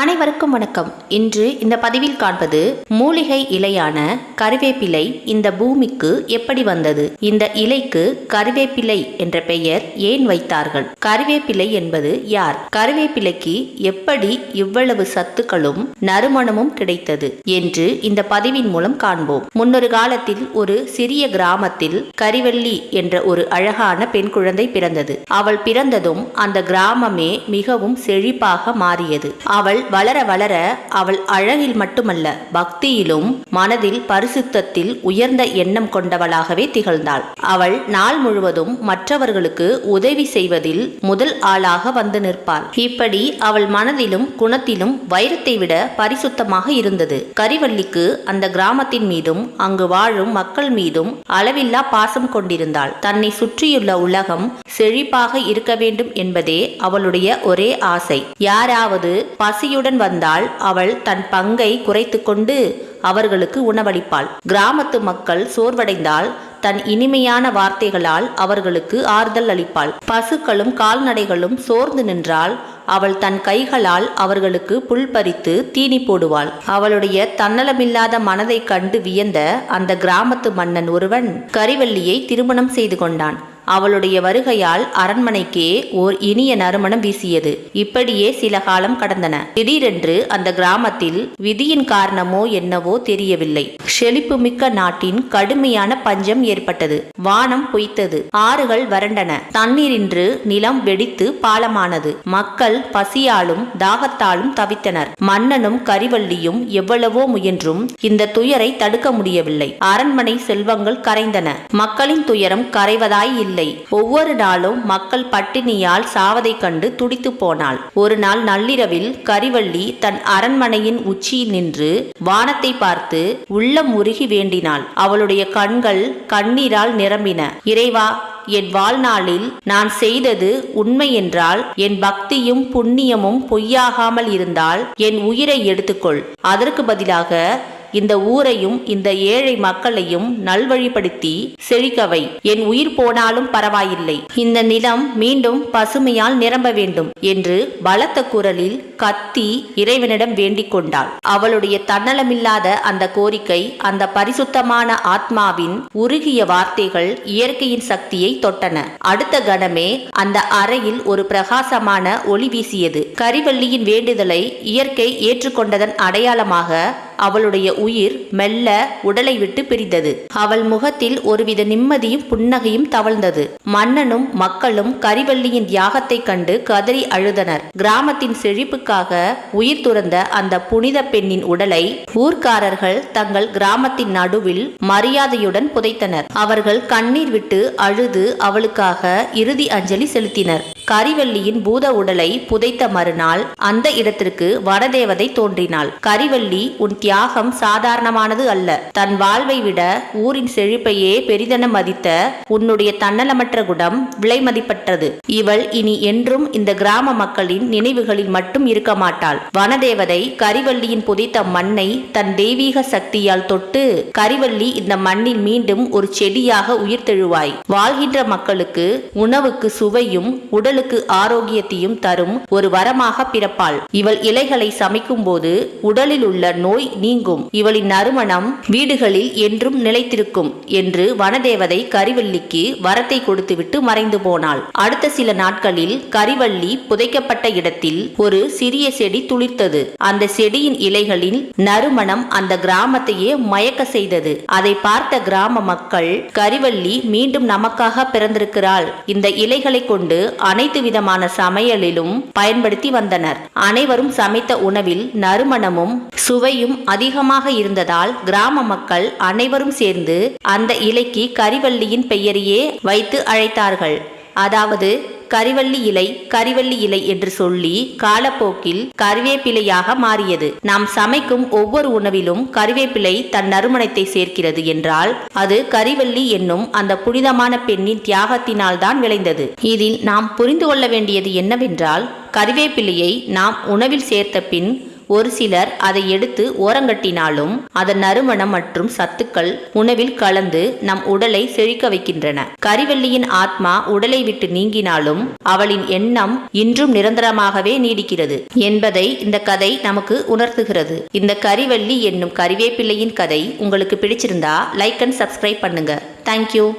அனைவருக்கும் வணக்கம். இன்று இந்த பதிவில் காண்பது மூலிகை இலையான கருவேப்பிலை இந்த பூமிக்கு எப்படி வந்தது? இந்த இலைக்கு கருவேப்பிலை என்ற பெயர் ஏன் வைத்தார்கள்? கருவேப்பிலை என்பது யார்? கருவேப்பிலைக்கு எப்படி இவ்வளவு சத்துக்களும் நறுமணமும் கிடைத்தது என்று இந்த பதிவின் மூலம் காண்போம். முன்னொரு காலத்தில் ஒரு சிறிய கிராமத்தில் கரிவள்ளி என்ற ஒரு அழகான பெண் குழந்தை பிறந்தது. அவள் பிறந்ததும் அந்த கிராமமே மிகவும் செழிப்பாக மாறியது. அவள் வளர வளர அவள் அழகில் மட்டுமல்ல பக்தியிலும் மனதில் பரிசுத்தத்தில் உயர்ந்த எண்ணம் கொண்டவளாகவே திகழ்ந்தாள். அவள் நாள் முழுவதும் மற்றவர்களுக்கு உதவி செய்வதில் முதல் ஆளாக வந்து நிற்பாள். இப்படி அவள் மனதிலும் குணத்திலும் வைரத்தை விட பரிசுத்தமாக இருந்தது. கரிவள்ளிக்கு அந்த கிராமத்தின் மீதும் அங்கு வாழும் மக்கள் மீதும் அளவில்லா பாசம் கொண்டிருந்தாள். தன்னை சுற்றியுள்ள உலகம் செழிப்பாக இருக்க வேண்டும் என்பதே அவளுடைய ஒரே ஆசை. யாராவது பசியுடன் வந்தால் அவள் தன் பங்கை குறைத்து கொண்டு அவர்களுக்கு உணவளிப்பாள். கிராமத்து மக்கள் சோர்வடைந்தால் தன் இனிமையான வார்த்தைகளால் அவர்களுக்கு ஆறுதல் அளிப்பாள். பசுக்களும் கால்நடைகளும் சோர்ந்து நின்றால் அவள் தன் கைகளால் அவர்களுக்கு புல் பறித்து தீனி போடுவாள். அவளுடைய தன்னலமில்லாத மனதை கண்டு வியந்த அந்த கிராமத்து மன்னன் ஒருவன் கரிவல்லியை திருமணம் செய்து கொண்டான். அவளுடைய வருகையால் அரண்மனைக்கே ஓர் இனிய நறுமணம் வீசியது. இப்படியே சில காலம் கடந்தன. திடீரென்று அந்த கிராமத்தில் விதியின் காரணமோ என்னவோ தெரியவில்லை. செழிப்பு மிக்க நாட்டின் கடுமையான பஞ்சம் ஏற்பட்டது. வானம் பொய்த்தது. ஆறுகள் வறண்டன. தண்ணீரின்று நிலம் வெடித்து பாலமானது. மக்கள் பசியாலும் தாகத்தாலும் தவித்தனர். மன்னனும் கரிவள்ளியும் எவ்வளவோ முயன்றும் இந்த துயரை தடுக்க முடியவில்லை. அரண்மனை செல்வங்கள் கரைந்தன. மக்களின் துயரம் கரைவதாய் இல்லை. இல்லை. ஒவ்வொரு நாளும் மக்கள் பட்டினியால் சாவதை கண்டு துடித்து போனாள். ஒரு நாள் நள்ளிரவில் கரிவள்ளி தன் அரண்மனையின் உச்சியில் நின்று வானத்தை பார்த்து உள்ளம் உருகி வேண்டினாள். அவளுடைய கண்கள் கண்ணீரால் நிரம்பின. இறைவா என் வாழ்நாளில் நான் செய்தது உண்மை என்றால் என் பக்தியும் புண்ணியமும் பொய்யாகாமல் இருந்தால் என் உயிரை எடுத்துக்கொள். அதற்கு பதிலாக இந்த ஊரையும் இந்த ஏழை மக்களையும் நல்வழிப்படுத்தி செழிக்கவை. என் உயிர் போனாலும் பரவாயில்லை. இந்த நிலம் மீண்டும் பசுமையால் நிரம்ப வேண்டும் என்று பலத்த குரலில் கத்தி இறைவனிடம் வேண்டிக் கொண்டாள். அவளுடைய தன்னலமில்லாத அந்த கோரிக்கை அந்த பரிசுத்தமான ஆத்மாவின் உருகிய வார்த்தைகள் இயற்கையின் சக்தியை தொட்டன. அடுத்த கணமே அந்த அறையில் ஒரு பிரகாசமான ஒளி வீசியது. கரிவள்ளியின் வேண்டுதலை இயற்கை ஏற்றுக்கொண்டதன் அடையாளமாக அவளுடைய உயிர் மெல்ல உடலை விட்டு பிரிந்தது. அவள் முகத்தில் ஒருவித நிம்மதியும் புன்னகையும் தவழ்ந்தது. மன்னனும் மக்களும் கரிவள்ளியின் தியாகத்தைக் கண்டு கதறி அழுதனர். கிராமத்தின் செழிப்புக்காக உயிர் துறந்த அந்த புனித பெண்ணின் உடலை ஊர்க்காரர்கள் தங்கள் கிராமத்தின் நடுவில் மரியாதையுடன் புதைத்தனர். அவர்கள் கண்ணீர் விட்டு அழுது அவளுக்காக இறுதி அஞ்சலி செலுத்தினர். கரிவள்ளியின் பூத உடலை புதைத்த மறுநாள் அந்த இடத்திற்கு வனதேவதை தோன்றினாள். கரிவள்ளி உன் தியாகம் சாதாரணமானது அல்ல. தன் வாழ்வை விட ஊரின் செழிப்பையே பெரிதென மதித்த உன்னுடைய தன்னலமற்ற குணம் விலை மதிப்பற்றது. இவள் இனி என்றும் இந்த கிராம மக்களின் நினைவுகளில் மட்டும் இருக்க மாட்டாள். வனதேவதை கரிவள்ளியின் புதைத்த மண்ணை தன் தெய்வீக சக்தியால் தொட்டு கரிவள்ளி இந்த மண்ணில் மீண்டும் ஒரு செடியாக உயிர் தெழுவாய் வாழ்கின்ற மக்களுக்கு உணவுக்கு சுவையும் உடலுக்கு ஆரோக்கியத்தையும் தரும் ஒரு வரமாக பிறப்பாள். இவள் இலைகளை சமைக்கும் போது உடலில் உள்ள நோய் நீங்கும். இவளின் நறுமணம் வீடுகளில் என்றும் நிலைத்திருக்கும் என்று வனதேவதை கரிவள்ளிக்கு வரத்தை கொடுத்துவிட்டு மறைந்து போனாள். அடுத்த சில நாட்களில் கரிவள்ளி புதைக்கப்பட்ட இடத்தில் ஒரு சிறிய செடி துளிர்த்தது. அந்த செடியின் இலைகளின் நறுமணம் அந்த கிராமத்தையே மயக்க செய்தது. அதை பார்த்த கிராம மக்கள் கரிவள்ளி மீண்டும் நமக்காக பிறந்திருக்கிறாள். இந்த இலைகளை கொண்டு அனைத்து விதமான சமையலிலும் பயன்படுத்தி வந்தனர். அனைவரும் சமைத்த உணவில் நறுமணமும் சுவையும் அதிகமாக இருந்ததால் கிராம மக்கள் அனைவரும் சேர்ந்து அந்த இலைக்கு கரிவள்ளியின் பெயரையே வைத்து அழைத்தார்கள். அதாவது கரிவள்ளி இலை கரிவள்ளி இலை என்று சொல்லி காலப்போக்கில் கருவேப்பிலையாக மாறியது. நாம் சமைக்கும் ஒவ்வொரு உணவிலும் கருவேப்பிலை தன் நறுமணத்தை சேர்க்கிறது என்றால் அது கரிவள்ளி என்னும் அந்த புனிதமான பெண்ணின் தியாகத்தினால் தான் விளைந்தது. இதில் நாம் புரிந்து கொள்ள வேண்டியது என்னவென்றால் கருவேப்பிலையை நாம் உணவில் சேர்த்த பின் ஒரு சிலர் அதை எடுத்து ஓரங்கட்டினாலும் அதன் நறுமணம் மற்றும் சத்துக்கள் உணவில் கலந்து நம் உடலை செழிக்க வைக்கின்றன. கரிவெள்ளியின் ஆத்மா உடலை விட்டு நீங்கினாலும் அவளின் எண்ணம் இன்றும் நிரந்தரமாகவே நீடிக்கிறது என்பதை இந்த கதை நமக்கு உணர்த்துகிறது. இந்த கரிவள்ளி என்னும் கறிவேப்பிள்ளையின் கதை உங்களுக்கு பிடிச்சிருந்தா லைக் அண்ட் சப்ஸ்கிரைப் பண்ணுங்க. Thank you